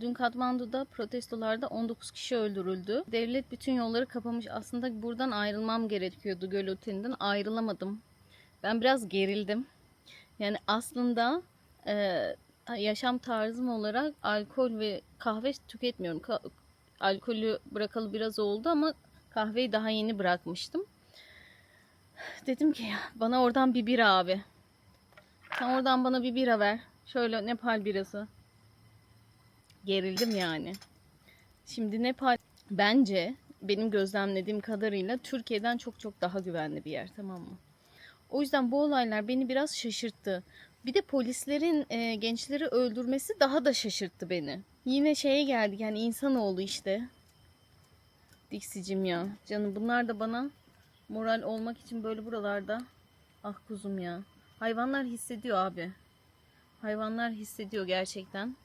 Dün Katmandu'da protestolarda 19 kişi öldürüldü. Devlet bütün yolları kapamış. Aslında buradan ayrılmam gerekiyordu göl otelinden. Ayrılamadım. Ben biraz gerildim. Yani aslında e, yaşam tarzım olarak alkol ve kahve tüketmiyorum. Ka- alkolü bırakalı biraz oldu ama kahveyi daha yeni bırakmıştım. Dedim ki bana oradan bir bira abi. Sen oradan bana bir bira ver. Şöyle Nepal birası. Gerildim yani. Şimdi Nepal bence benim gözlemlediğim kadarıyla Türkiye'den çok çok daha güvenli bir yer tamam mı? O yüzden bu olaylar beni biraz şaşırttı. Bir de polislerin e, gençleri öldürmesi daha da şaşırttı beni. Yine şeye geldik yani insanoğlu işte. Diksicim ya. Canım bunlar da bana moral olmak için böyle buralarda. Ah kuzum ya. Hayvanlar hissediyor abi. Hayvanlar hissediyor gerçekten.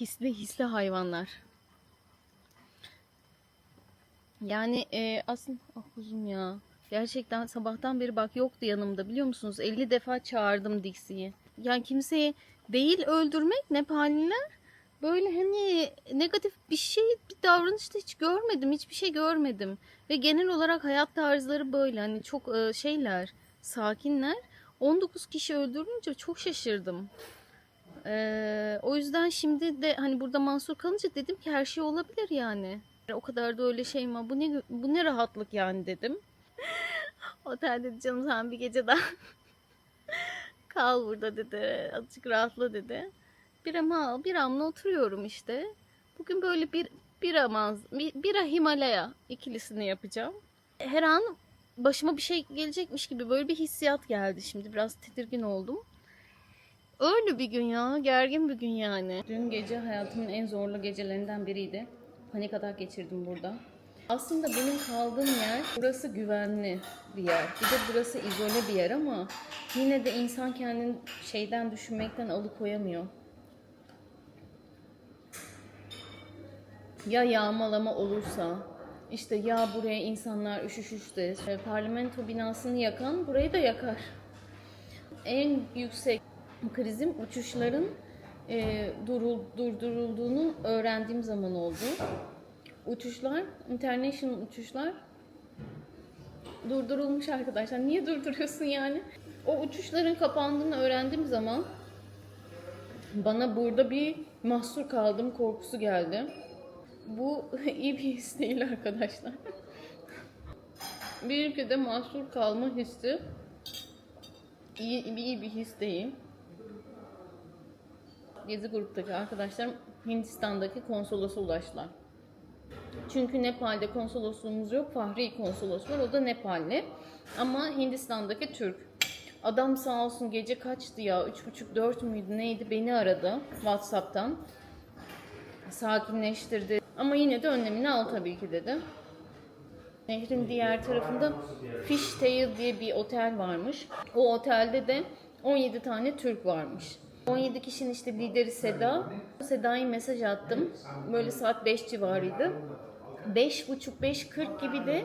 Hisli hisli hayvanlar. Yani e, aslında ah kuzum ya. Gerçekten sabahtan beri bak yoktu yanımda biliyor musunuz? 50 defa çağırdım Dixi'yi. Yani kimseyi değil öldürmek Nepaliler böyle hani negatif bir şey bir davranışta hiç görmedim. Hiçbir şey görmedim. Ve genel olarak hayat tarzları böyle hani çok e, şeyler sakinler. 19 kişi öldürünce çok şaşırdım. Ee, o yüzden şimdi de hani burada Mansur kalınca dedim ki her şey olabilir yani. O kadar da öyle şey mi? Bu ne bu ne rahatlık yani dedim. Otel dedi canım sen bir gece daha kal burada dedi. Azıcık rahatla dedi. Bir ama bir amla oturuyorum işte. Bugün böyle bir bir amaz, bir, bira Himalaya ikilisini yapacağım. Her an başıma bir şey gelecekmiş gibi böyle bir hissiyat geldi şimdi. Biraz tedirgin oldum. Öyle bir gün ya. Gergin bir gün yani. Dün gece hayatımın en zorlu gecelerinden biriydi. Panik atak geçirdim burada. Aslında benim kaldığım yer burası güvenli bir yer. Bir de burası izole bir yer ama yine de insan kendini şeyden düşünmekten alıkoyamıyor. Ya yağmalama olursa, işte ya buraya insanlar üşüşürse, parlamento binasını yakan burayı da yakar. En yüksek krizim uçuşların e, durul, durdurulduğunu öğrendiğim zaman oldu. Uçuşlar, international uçuşlar durdurulmuş arkadaşlar. Niye durduruyorsun yani? O uçuşların kapandığını öğrendiğim zaman bana burada bir mahsur kaldım korkusu geldi. Bu iyi bir his değil arkadaşlar. bir ülkede mahsur kalma hissi iyi, iyi bir his değil. Gezi gruptaki arkadaşlarım Hindistan'daki konsolosa ulaştılar. Çünkü Nepal'de konsolosluğumuz yok. Fahri konsolos var. O da Nepalli. Ama Hindistan'daki Türk. Adam sağ olsun gece kaçtı ya? 3.30-4 müydü neydi? Beni aradı Whatsapp'tan. Sakinleştirdi. Ama yine de önlemini al tabii ki dedi. Nehrin diğer tarafında Fishtail diye bir otel varmış. O otelde de 17 tane Türk varmış. 17 kişinin işte lideri Seda. Seda'ya mesaj attım. Böyle saat 5 civarıydı. 5.30-5.40 gibi de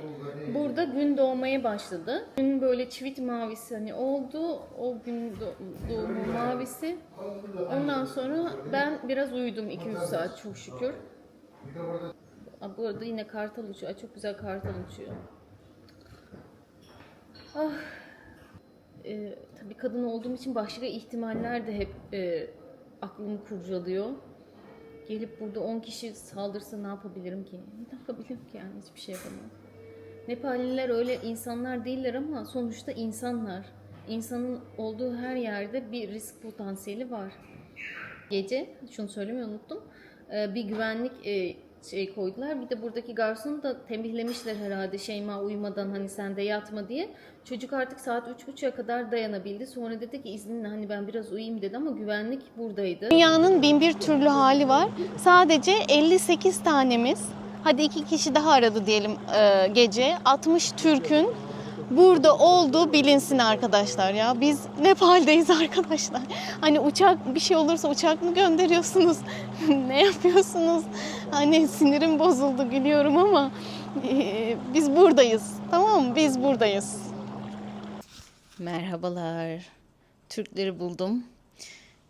burada gün doğmaya başladı. Gün böyle çivit mavisi hani oldu. O gün do- doğumu mavisi. Ondan sonra ben biraz uyudum 2-3 saat çok şükür. Bu arada yine kartal uçuyor. Çok güzel kartal uçuyor. Ah. Ee, tabii kadın olduğum için başka ihtimaller de hep e, aklımı kurcalıyor. Gelip burada 10 kişi saldırsa ne yapabilirim ki? Ne yapabilirim ki yani hiçbir şey yapamam. Nepalliler öyle insanlar değiller ama sonuçta insanlar. İnsanın olduğu her yerde bir risk potansiyeli var. Gece, şunu söylemeyi unuttum. Ee, bir güvenlik e, şey koydular. Bir de buradaki garsonu da tembihlemişler herhalde Şeyma uyumadan hani sen de yatma diye. Çocuk artık saat 3.30'a kadar dayanabildi. Sonra dedi ki izninle hani ben biraz uyuyayım dedi ama güvenlik buradaydı. Dünyanın bin bir türlü hali var. Sadece 58 tanemiz, hadi iki kişi daha aradı diyelim e, gece. 60 Türk'ün burada olduğu bilinsin arkadaşlar ya. Biz Nepal'deyiz arkadaşlar. Hani uçak bir şey olursa uçak mı gönderiyorsunuz? ne yapıyorsunuz? Hani sinirim bozuldu gülüyorum ama e, biz buradayız. Tamam mı? Biz buradayız. Merhabalar. Türkleri buldum.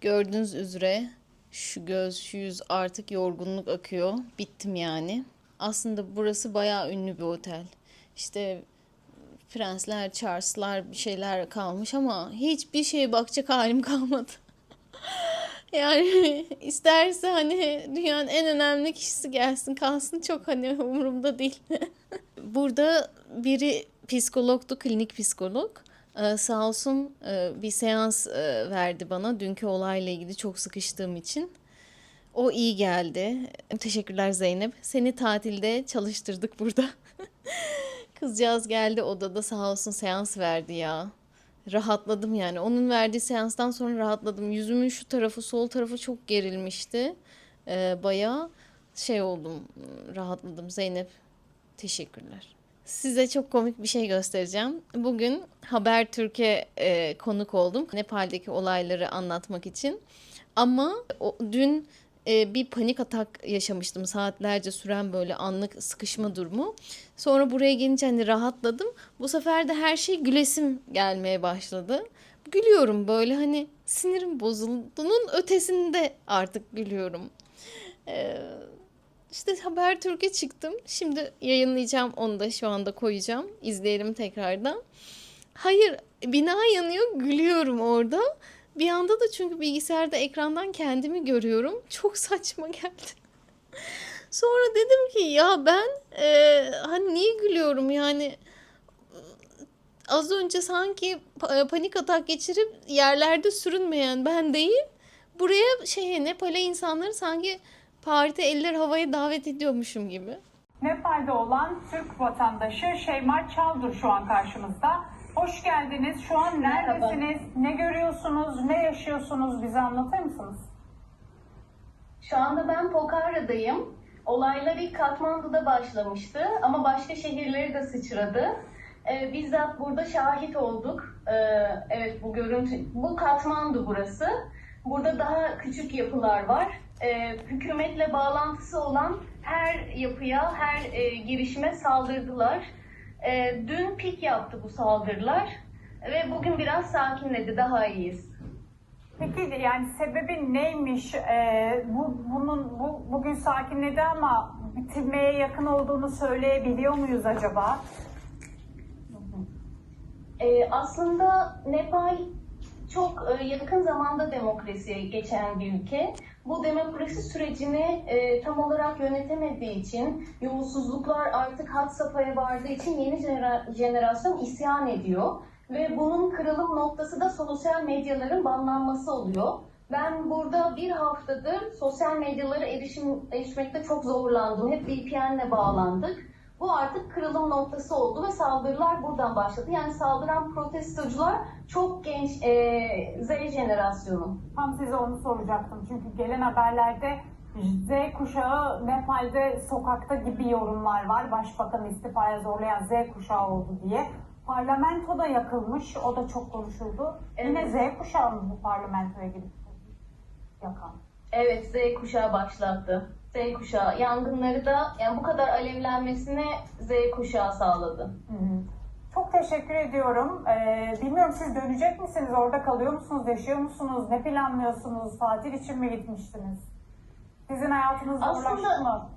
Gördüğünüz üzere Şu göz, şu yüz artık yorgunluk akıyor. Bittim yani. Aslında burası bayağı ünlü bir otel. İşte prensler, Charles'lar bir şeyler kalmış ama hiçbir şeye bakacak halim kalmadı. Yani isterse hani dünyanın en önemli kişisi gelsin kalsın çok hani umurumda değil. Burada biri psikologtu, klinik psikolog. Ee, sağ olsun e, bir seans e, verdi bana dünkü olayla ilgili çok sıkıştığım için. O iyi geldi. Teşekkürler Zeynep. Seni tatilde çalıştırdık burada. Kızcağız geldi odada sağ olsun seans verdi ya. Rahatladım yani. Onun verdiği seanstan sonra rahatladım. Yüzümün şu tarafı, sol tarafı çok gerilmişti. Ee, bayağı şey oldum, rahatladım. Zeynep, teşekkürler. Size çok komik bir şey göstereceğim. Bugün Habertürk'e e, konuk oldum. Nepal'deki olayları anlatmak için. Ama o, dün e, bir panik atak yaşamıştım. Saatlerce süren böyle anlık sıkışma durumu. Sonra buraya gelince hani rahatladım. Bu sefer de her şey gülesim gelmeye başladı. Gülüyorum böyle hani sinirim bozulduğunun ötesinde artık gülüyorum. Ee, işte Habertürk'e çıktım. Şimdi yayınlayacağım onu da şu anda koyacağım. İzleyelim tekrardan. Hayır bina yanıyor gülüyorum orada. Bir anda da çünkü bilgisayarda ekrandan kendimi görüyorum. Çok saçma geldi. Sonra dedim ki ya ben e, hani niye gülüyorum yani az önce sanki pa- panik atak geçirip yerlerde sürünmeyen ben değil. Buraya şeye Nepal'e insanları sanki parti eller havaya davet ediyormuşum gibi. Nepal'de olan Türk vatandaşı Şeyma Çaldur şu an karşımızda. Hoş geldiniz. Şu an neredesiniz? Ne görüyorsunuz? Ne yaşıyorsunuz? Bize anlatır mısınız? Şu anda ben Pokhara'dayım. Olaylar ilk Katmandu'da başlamıştı ama başka şehirleri de sıçradı. Ee, bizzat burada şahit olduk. Ee, evet bu görüntü, bu Katmandu burası. Burada daha küçük yapılar var. Ee, hükümetle bağlantısı olan her yapıya, her e, girişime saldırdılar. Ee, dün pik yaptı bu saldırılar ve bugün biraz sakinledi, daha iyiyiz. Peki yani sebebi neymiş? Ee, bu bunun bu bugün sakinledi ama bitirmeye yakın olduğunu söyleyebiliyor muyuz acaba? Ee, aslında Nepal çok e, yakın zamanda demokrasiye geçen bir ülke. Bu demokrasi sürecini e, tam olarak yönetemediği için, yolsuzluklar artık had safhaya vardığı için yeni jenera- jenerasyon isyan ediyor. Ve bunun kırılım noktası da sosyal medyaların banlanması oluyor. Ben burada bir haftadır sosyal medyalara erişim, erişmekte çok zorlandım. Hep VPN'le bağlandık. Bu artık kırılım noktası oldu ve saldırılar buradan başladı. Yani saldıran protestocular çok genç e, Z jenerasyonu. Tam size onu soracaktım. Çünkü gelen haberlerde Z kuşağı Nepal'de sokakta gibi yorumlar var. Başbakan istifaya zorlayan Z kuşağı oldu diye. Parlamento da yakılmış. O da çok konuşuldu. Yine Evet. Z kuşağı mı bu parlamentoya gidip yakan? Evet Z kuşağı başlattı. Z kuşağı yangınları da yani bu kadar alevlenmesine Z kuşağı sağladı. Hı hı. Çok teşekkür ediyorum. Ee, bilmiyorum siz dönecek misiniz? Orada kalıyor musunuz? Yaşıyor musunuz? Ne planlıyorsunuz? Tatil için mi gitmiştiniz? Sizin hayatınız zorlaştı mı?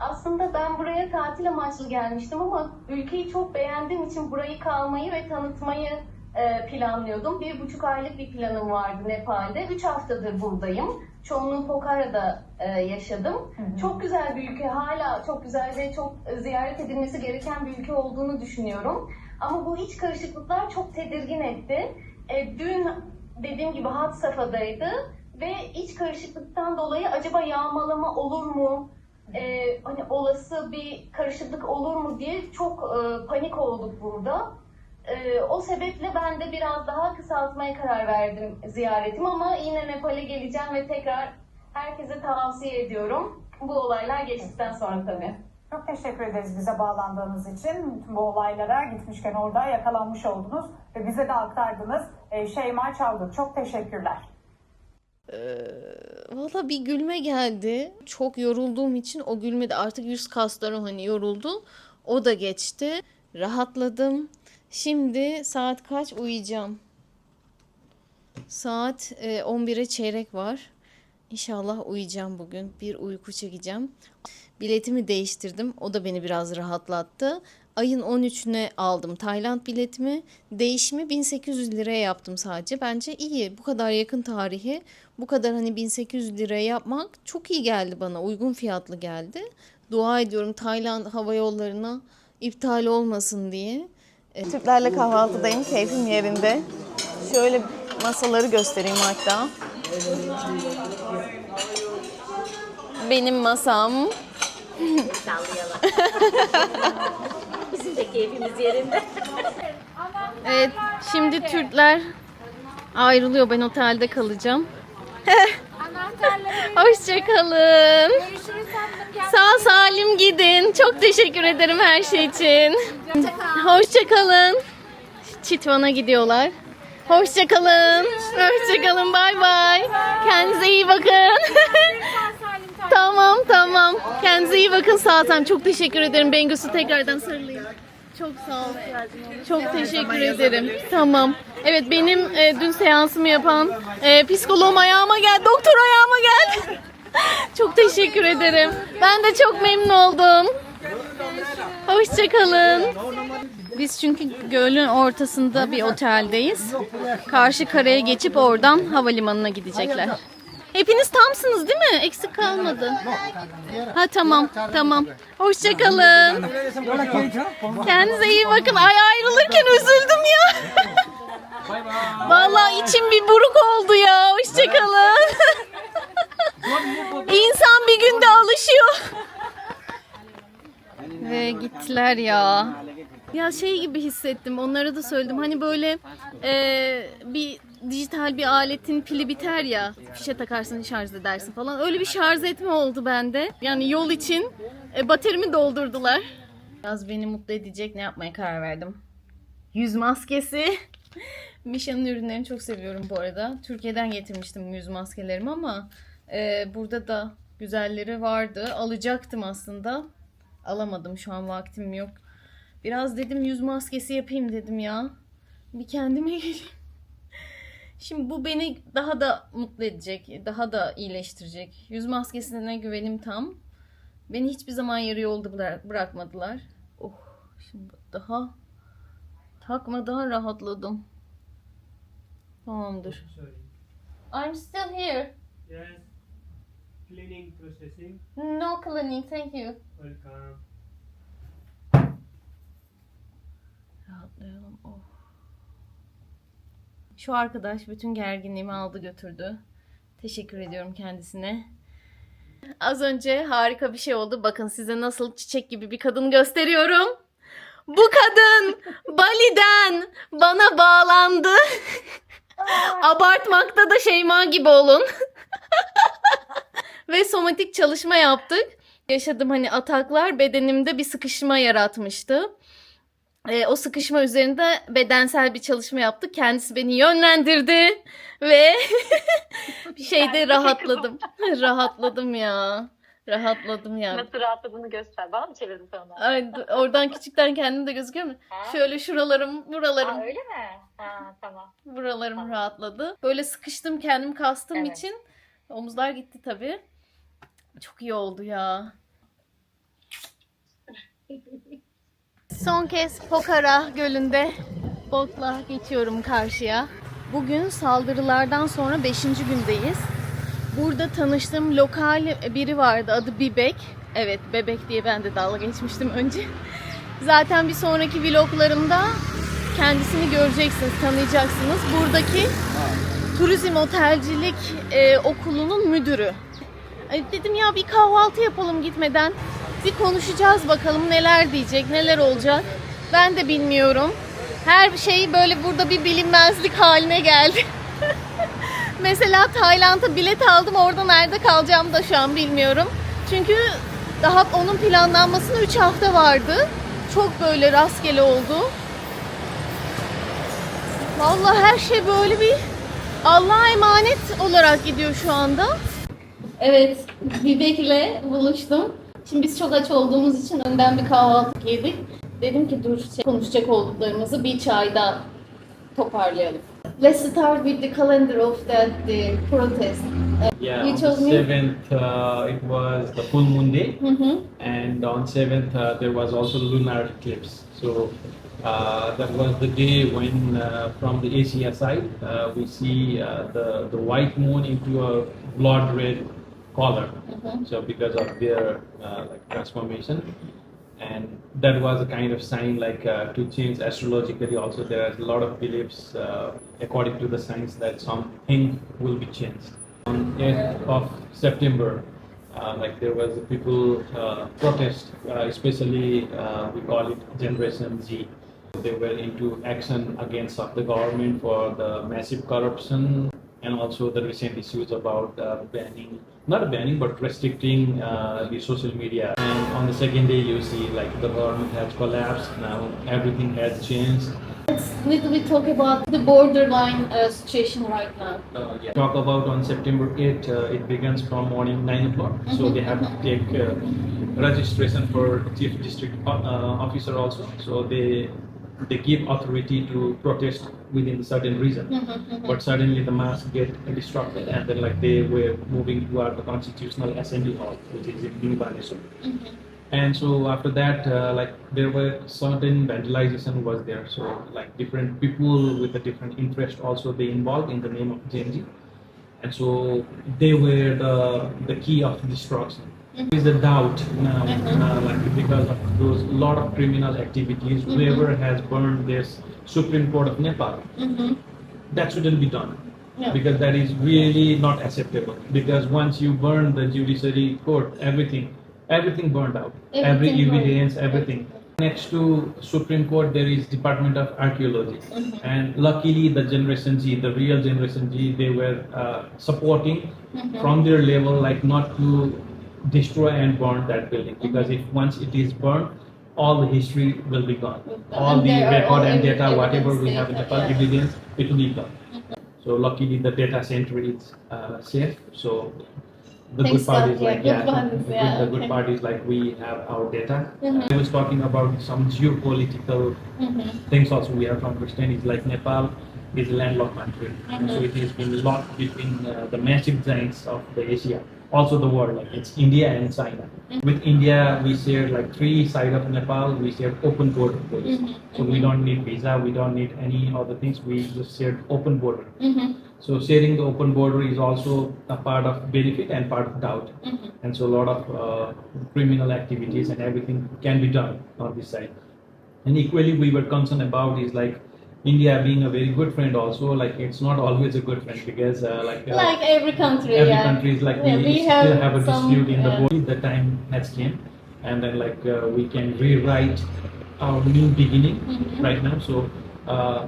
Aslında ben buraya tatil amaçlı gelmiştim ama ülkeyi çok beğendiğim için burayı kalmayı ve tanıtmayı e, planlıyordum. Bir buçuk aylık bir planım vardı Nepal'de. Üç haftadır buradayım. Çoğunluğu Pokhara'da e, yaşadım. hı. Çok güzel bir ülke. Hala çok güzel ve çok ziyaret edilmesi gereken bir ülke olduğunu düşünüyorum. Ama bu iç karışıklıklar çok tedirgin etti. E, dün dediğim gibi hat safhadaydı ve iç karışıklıktan dolayı acaba yağmalama olur mu? e, hani olası bir karışıklık olur mu diye çok e, panik olduk burada. E, o sebeple ben de biraz daha kısaltmaya karar verdim ziyaretimi ama yine Nepal'e geleceğim ve tekrar herkese tavsiye ediyorum. Bu olaylar geçtikten sonra tabii. Çok teşekkür ederiz bize bağlandığınız için. Bütün bu olaylara gitmişken orada yakalanmış oldunuz ve bize de aktardınız. Ee, Şeyma Çaldır. Çok teşekkürler. Valla bir gülme geldi. Çok yorulduğum için o gülme de artık yüz kaslarım hani yoruldu. O da geçti. Rahatladım. Şimdi saat kaç uyuyacağım. Saat e, 11'e çeyrek var. İnşallah uyuyacağım bugün. Bir uyku çekeceğim. Biletimi değiştirdim. O da beni biraz rahatlattı. Ayın 13'üne aldım Tayland biletimi. Değişimi 1800 liraya yaptım sadece. Bence iyi. Bu kadar yakın tarihi bu kadar hani 1800 liraya yapmak çok iyi geldi bana. Uygun fiyatlı geldi. Dua ediyorum Tayland hava yollarına iptal olmasın diye. E, Türklerle kahvaltıdayım. Keyfim yerinde. Şöyle masaları göstereyim hatta. Benim masam. sallayalım. Bizim de keyfimiz yerinde. Evet, şimdi Türkler ayrılıyor. Ben otelde kalacağım. Hoşçakalın. Sağ salim gidin. Çok teşekkür ederim her şey için. Hoşçakalın. Çitvan'a gidiyorlar. Hoşçakalın. Hoşçakalın. Bay bay. Kendinize iyi bakın. tamam tamam. Kendinize iyi bakın sağ salim. Çok teşekkür ederim. Bengüsü tekrardan sarılayım. Çok sağ ol. Çok teşekkür ederim. Tamam. Evet benim e, dün seansımı yapan e, psikoloğum ayağıma geldi. Doktor ayağıma geldi. çok teşekkür ederim. Ben de çok memnun oldum. Hoşçakalın. Biz çünkü gölün ortasında bir oteldeyiz. Karşı karaya geçip oradan havalimanına gidecekler. Hepiniz tamsınız değil mi? Eksik kalmadı. Ha tamam, tamam. Hoşçakalın. Kendinize iyi bakın. Ay ayrılırken üzüldüm ya. Vallahi içim bir buruk oldu ya. Hoşçakalın. İnsan bir günde alışıyor. Ve gittiler ya. Ya şey gibi hissettim. Onlara da söyledim. Hani böyle e, bir dijital bir aletin pili biter ya. Fişe takarsın şarj edersin falan. Öyle bir şarj etme oldu bende. Yani yol için e, baterimi doldurdular. Biraz beni mutlu edecek ne yapmaya karar verdim. Yüz maskesi. Misha'nın ürünlerini çok seviyorum bu arada. Türkiye'den getirmiştim yüz maskelerimi ama e, burada da güzelleri vardı. Alacaktım aslında. Alamadım şu an vaktim yok. Biraz dedim yüz maskesi yapayım dedim ya. Bir kendime geleyim. Şimdi bu beni daha da mutlu edecek, daha da iyileştirecek. Yüz maskesine güvenim tam. Beni hiçbir zaman yarı yolda bıra- bırakmadılar. Oh, şimdi daha takmadan rahatladım. Tamamdır. I'm still here. Yes. Cleaning processing. No cleaning, thank you. Welcome. Rahatlayalım. Oh. Şu arkadaş bütün gerginliğimi aldı götürdü. Teşekkür ediyorum kendisine. Az önce harika bir şey oldu. Bakın size nasıl çiçek gibi bir kadın gösteriyorum. Bu kadın Bali'den bana bağlandı. Abartmakta da Şeyma gibi olun. Ve somatik çalışma yaptık. Yaşadığım hani ataklar bedenimde bir sıkışma yaratmıştı. E, o sıkışma üzerinde bedensel bir çalışma yaptık. Kendisi beni yönlendirdi ve bir şeyde rahatladım. rahatladım ya. Rahatladım ya. Nasıl rahatladığını göster. Bana mı çevirdin sen onu? Ay, oradan küçükten kendim de gözüküyor mu? Ha? Şöyle şuralarım, buralarım, Aa, öyle mi? Ha tamam. buralarım Tamam. rahatladı. Böyle sıkıştım kendim kastığım Evet. için omuzlar gitti tabii. Çok iyi oldu ya. Son kez Pokhara Gölü'nde botla geçiyorum karşıya. Bugün saldırılardan sonra 5. gündeyiz. Burada tanıştığım lokal biri vardı adı Bibek. Evet bebek diye ben de dalga geçmiştim önce. Zaten bir sonraki vloglarımda kendisini göreceksiniz, tanıyacaksınız. Buradaki turizm otelcilik e, okulunun müdürü. Dedim ya bir kahvaltı yapalım gitmeden. Bir konuşacağız bakalım neler diyecek, neler olacak. Ben de bilmiyorum. Her şey böyle burada bir bilinmezlik haline geldi. Mesela Tayland'a bilet aldım. Orada nerede kalacağımı da şu an bilmiyorum. Çünkü daha onun planlanmasına 3 hafta vardı. Çok böyle rastgele oldu. Vallahi her şey böyle bir Allah'a emanet olarak gidiyor şu anda. Evet, Bibek'le buluştum. Şimdi biz çok aç olduğumuz için önden bir kahvaltı yedik. Dedim ki dur şey, konuşacak olduklarımızı bir çayda toparlayalım. Let's start with the calendar of that the protest. Yeah, You on told me- seventh, uh, it was the full moon day, Mm-hmm. and on seventh uh, there was also lunar eclipse. So uh, that was the day when, uh, from the Asia side, uh, we see uh, the the white moon into a blood red color. So because of their uh, like transformation, and that was a kind of sign like uh, to change astrologically. Also, there are a lot of beliefs uh, according to the science that something will be changed on 8th of September, uh, like there was a people uh, protest, uh, especially uh, we call it Generation Z. They were into action against of the government for the massive corruption and also the recent issues about uh, banning, not banning, but restricting uh, the social media. And on the second day, you see like the government has collapsed. Now everything has changed. Let's little bit talk about the borderline uh, situation right now. Uh, yeah. Talk about on September 8, uh, it begins from morning 9 o'clock. So they have to take uh, registration for chief district uh, officer also. So they they give authority to protest within certain region. Mm-hmm, mm-hmm. But suddenly the mass get disrupted and then like they were moving toward the constitutional assembly hall, which is in New Baneswar. Mm-hmm. And so after that, uh, like there were certain vandalization was there. So like different people with a different interest also they involved in the name of Gen And so they were the, the key of destruction. There is a doubt now, uh, like because of those lot of criminal activities, whoever has burned this Supreme Court of Nepal, that shouldn't be done. Because that is really not acceptable. Because once you burn the judiciary court, everything, everything burned out. Every Everything burned. evidence, everything. Next to Supreme Court, there is Department of Archaeology, and luckily the Generation G, the real Generation G, they were uh, supporting from their level, like not to destroy and burn that building, because if once it is burned, all the history will be gone. All the record and data, whatever we have in the yeah. evidence, it will be gone. So luckily the data center is uh, safe. So the Thanks good part God, is yeah, like good yeah, ones, the, good- yeah, the good okay. part is like we have our data. Mhm. I was talking about some geopolitical things also we have to understand is like Nepal is a landlocked country. And so it has been locked between uh, the massive giants of the Asia, also the world, like it's India and China. Mm-hmm. With India, we share like three side of Nepal, we share open border policy. Mm-hmm. So we don't need visa, we don't need any other things, we just share open border. Mm-hmm. So sharing the open border is also a part of benefit and part of doubt. And so a lot of uh, criminal activities and everything can be done on this side. And equally, we were concerned about is like India being a very good friend also. Like it's not always a good friend because uh, like uh, Like every country, every yeah. country is like Yeah, we, we still have have, a some, dispute in the uh, border. The time has came, and then like uh, we can rewrite our new beginning Mhm. right now. So. Uh,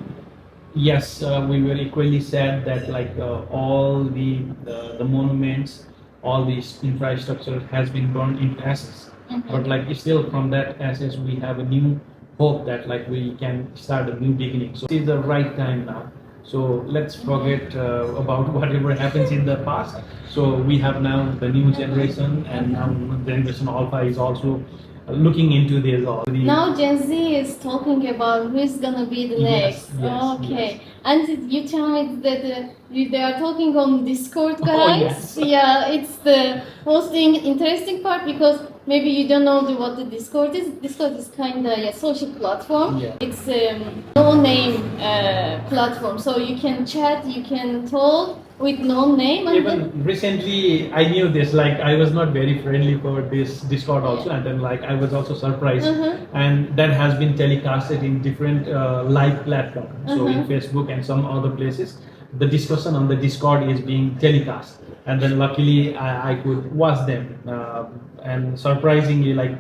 yes, uh, we were equally sad that like uh, all the, the the monuments, all these infrastructure has been burned into ashes. But like still from that ashes we have a new hope that like we can start a new beginning. So it is the right time now. So let's forget uh, about whatever happens in the past. So we have now the new generation, and now generation Alpha is also looking into this. All the, Now Gen Z is talking about who's gonna be the Yes, next. yes, okay. And you tell me that uh, they are talking on Discord, Oh, guys. yes. Yeah, it's the most interesting part because maybe you don't know the, what the Discord is. Discord is kind of a social platform. Yeah. It's um, no name uh, platform, so you can chat, you can talk with no name. And even recently i knew this like i was not very friendly for this discord also and then like i was also surprised Mhm. and that has been telecasted in different uh, live platforms so in Mhm. facebook and some other places the discussion on the discord is being telecast and then luckily i, I could watch them uh, and surprisingly like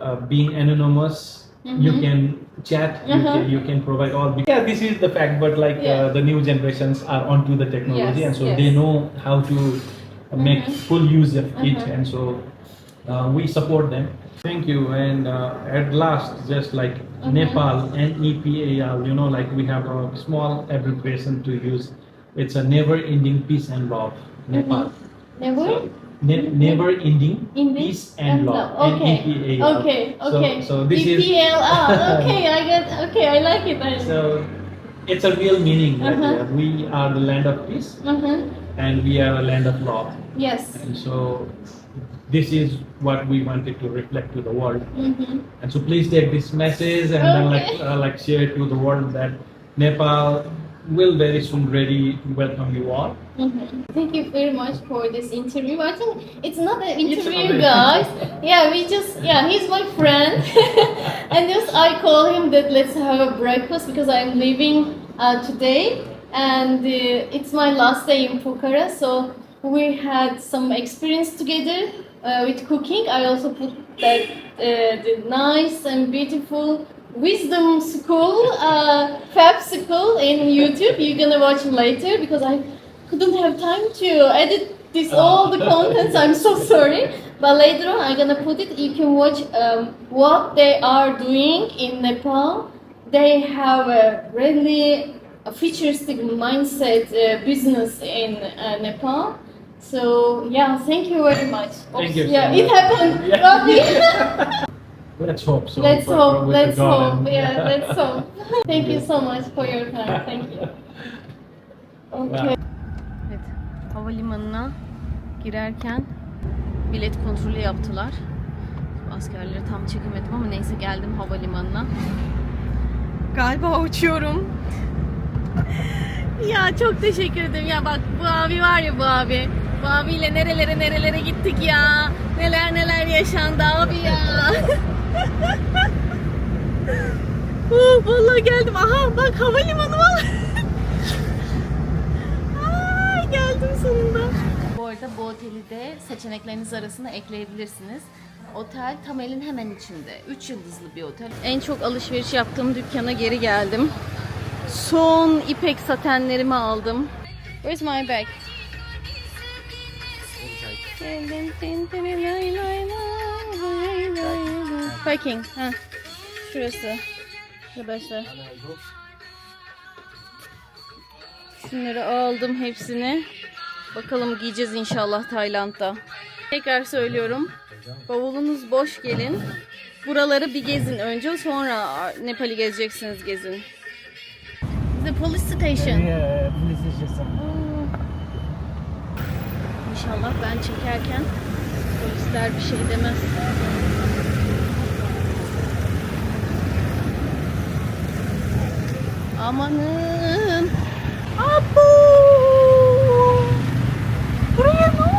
uh, being anonymous you Mhm. can chat you, Uh-huh. can, you can provide all yeah this is the fact but like Yeah. uh, the new generations are onto the technology Yes, and so yes. they know how to uh, make Mhm. full use of it Mhm. and so uh, we support them thank you and uh, at last just like Mhm. nepal and epal you know like we have a small abbreviation to use it's a never ending peace and love nepal Never? so, ne- never ending In peace and love Okay. Okay, So- okay. so this is-. Ah, okay, I get. Okay, I like it. I, So it's a real meaning that Uh-huh. uh, we are the land of peace Uh-huh. and we are a land of law. Yes. And so this is what we wanted to reflect to the world. Mhm. And so please take this message and then like uh, like share it to the world that Nepal will very soon ready to welcome you all. Mhm. Thank you very much for this interview. I think it's not an interview, guys. Yeah, we just yeah, he's my friend, and just I call him that let's have a breakfast because I'm leaving uh, today, and uh, it's my last day in Pokhara. So we had some experience together uh, with cooking. I also put that uh, the nice and beautiful Wisdom School, uh, Fab School in YouTube. You're gonna watch later because I couldn't have time to edit this all the contents. I'm so sorry. But later on, I'm gonna put it. You can watch um, what they are doing in Nepal. They have a really a futuristic mindset uh, business in uh, Nepal. So yeah, thank you very much. Thank you so Yeah, it much. happened. Yeah. Let's hope so. let's hope. Let's hope. Yeah, let's hope. Thank you so much for your time. Thank you. Okay. Evet, havalimanına girerken bilet kontrolü yaptılar. Askerleri tam çekemedim ama neyse geldim havalimanına. Galiba uçuyorum. ya çok teşekkür ederim. Ya bak bu abi var ya bu abi. Bu abiyle nerelere nerelere gittik ya. Neler neler yaşandı abi ya. uh, vallahi geldim. Aha bak havalimanı var. Ay geldim sonunda. Bu arada bu oteli de seçenekleriniz arasında ekleyebilirsiniz. Otel Tamel'in hemen içinde. 3 yıldızlı bir otel. En çok alışveriş yaptığım dükkana geri geldim. Son ipek satenlerimi aldım. Where's my bag? Packing. Ha. Şurası. Arkadaşlar. Şunları aldım hepsini. Bakalım giyeceğiz inşallah Tayland'da. Tekrar söylüyorum. Bavulunuz boş gelin. Buraları bir gezin önce sonra Nepal'i gezeceksiniz gezin. The police station. Oo. İnşallah ben çekerken polisler bir şey demez. Amanın. Abo! Buraya ne